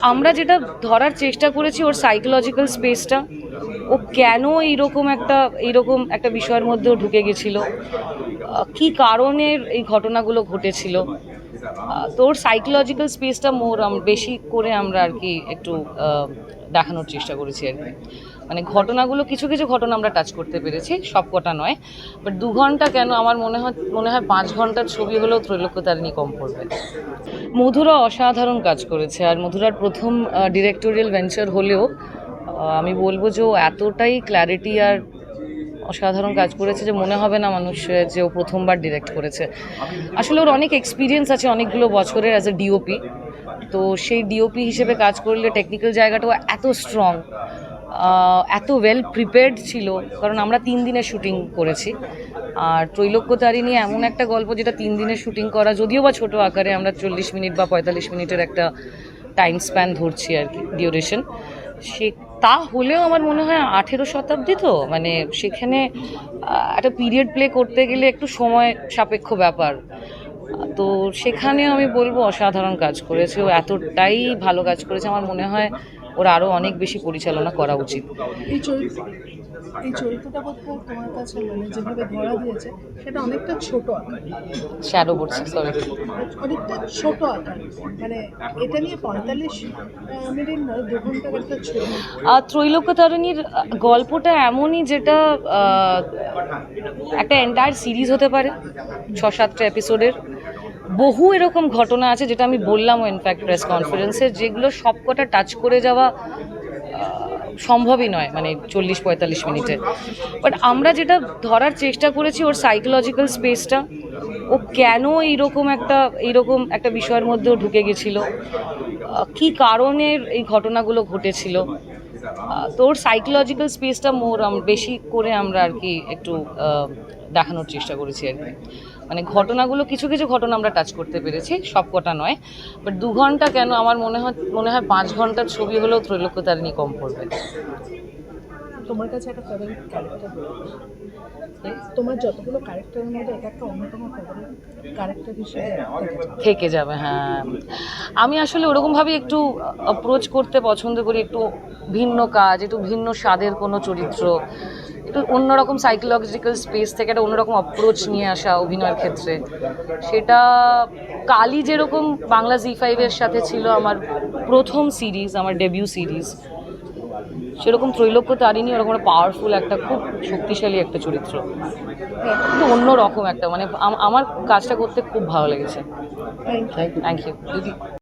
আমরা যেটা ধরার চেষ্টা করেছি ওর সাইকোলজিক্যাল স্পেসটা ও কেন এইরকম একটা এইরকম একটা বিষয়ের মধ্যেও ঢুকে গেছিল? কি কারণের এই ঘটনাগুলো ঘটেছিল? তো ওর সাইকোলজিক্যাল স্পেসটা মোর বেশি করে আমরা আর কি একটু দেখানোর চেষ্টা করেছি আর কি। মানে ঘটনাগুলো, কিছু কিছু ঘটনা আমরা টাচ করতে পেরেছি, সব কটা নয়। বাট দু ঘণ্টা কেন আমার মনে হয় মনে হয় পাঁচ ঘণ্টার ছবি হলেও ত্রৈলোক্যতারিণী কম পড়বে। মধুরা অসাধারণ কাজ করেছে, আর মধুরার প্রথম ডিরেক্টোরিয়াল ভেঞ্চার হলেও আমি বলব যে এতটাই ক্ল্যারিটি আর অসাধারণ কাজ করেছে যে মনে হবে না মানুষ যে ও প্রথমবার ডিরেক্ট করেছে। আসলে ওর অনেক এক্সপিরিয়েন্স আছে অনেকগুলো বছরের অ্যাজ এ ডিওপি তো সেই ডিওপি হিসেবে কাজ করলে টেকনিক্যাল জায়গাটাও এত স্ট্রং এত ওয়েল প্রিপেয়ার্ড ছিল। কারণ আমরা তিন দিনের শুটিং করেছি। আর ত্রৈলোক্যতারিণী এমন একটা গল্প যেটা তিন দিনের শুটিং করা, যদিও বা ছোট আকারে আমরা চল্লিশ মিনিট বা পঁয়তাল্লিশ মিনিটের একটা টাইম স্প্যান ধরছি আর কি ডিউরেশন সে তা হলেও আমার মনে হয় আঠেরো শতাব্দী তো মানে সেখানে একটা পিরিয়ড প্লে করতে গেলে একটু সময় সাপেক্ষ ব্যাপার। তো সেখানে আমি বলব অসাধারণ কাজ করেছে, ও এতটাই ভালো কাজ করেছে, আমার মনে হয় ওর আরও অনেক বেশি পরিচালনা করা উচিত। এই চরিত্র চরিত্রটা তোমার কাছে মানে যেভাবে ধরা দিয়েছে সেটা অনেকটা ছোট আকার। শ্যাডো পড়ছে সরি অনেকটা ছোট আকার। মানে এটা নিয়ে পঁয়তাল্লিশ মিনিট নয় দু ঘণ্টার একটা ছবি। আর ত্রৈলোক্যতারিণীর গল্পটা এমনই যেটা একটা এন্টায়ার সিরিজ হতে পারে ছ সাতটা এপিসোডের বহু এরকম ঘটনা আছে যেটা আমি বললামও ইনফ্যাক্ট প্রেস কনফারেন্সে যেগুলো সবকটা টাচ করে যাওয়া সম্ভবই নয় মানে চল্লিশ পঁয়তাল্লিশ মিনিটে। বাট আমরা যেটা ধরার চেষ্টা করেছি ওর সাইকোলজিক্যাল স্পেসটা ও কেন এইরকম একটা এইরকম একটা বিষয়ের মধ্যেও ঢুকে গেছিল? কি কারণের এই ঘটনাগুলো ঘটেছিল? তো ওর সাইকোলজিক্যাল স্পেসটা মোর বেশি করে আমরা আর কি একটু দেখানোর চেষ্টা করেছি আর কি। মানে ঘটনাগুলো কিছু কিছু ঘটনা আমরা টাচ করতে পেরেছি সব কটা নয়। বাট দু ঘণ্টা কেন আমার মনে হয় মনে হয় পাঁচ ঘণ্টার ছবি হলেও ত্রৈলোক্যতারিণী কম পড়বে। তোমার কাছে একটা ফেভারিট ক্যারেক্টার তোমার যতগুলো ক্যারেক্টারের মধ্যে এটা একটা অন্যতম ফেভারিট থেকে যাবে হ্যাঁ। আমি আসলে ওরকমভাবে একটু অ্যাপ্রোচ করতে পছন্দ করি, একটু ভিন্ন কাজ, একটু ভিন্ন স্বাদের কোনো চরিত্র, একটু অন্যরকম সাইকোলজিক্যাল স্পেস থেকে একটা অন্যরকম অ্যাপ্রোচ নিয়ে আসা অভিনয়ের ক্ষেত্রে। সেটা কালি যেরকম বাংলা জি ফাইভের সাথে ছিল আমার প্রথম সিরিজ আমার ডেবিউ সিরিজ সেরকম ত্রৈলোক্য তারিণী ওরকম একটা পাওয়ারফুল একটা খুব শক্তিশালী একটা চরিত্র। কিন্তু অন্য রকম একটা মানে আমার কাজটা করতে খুব ভালো লেগেছে। Thank you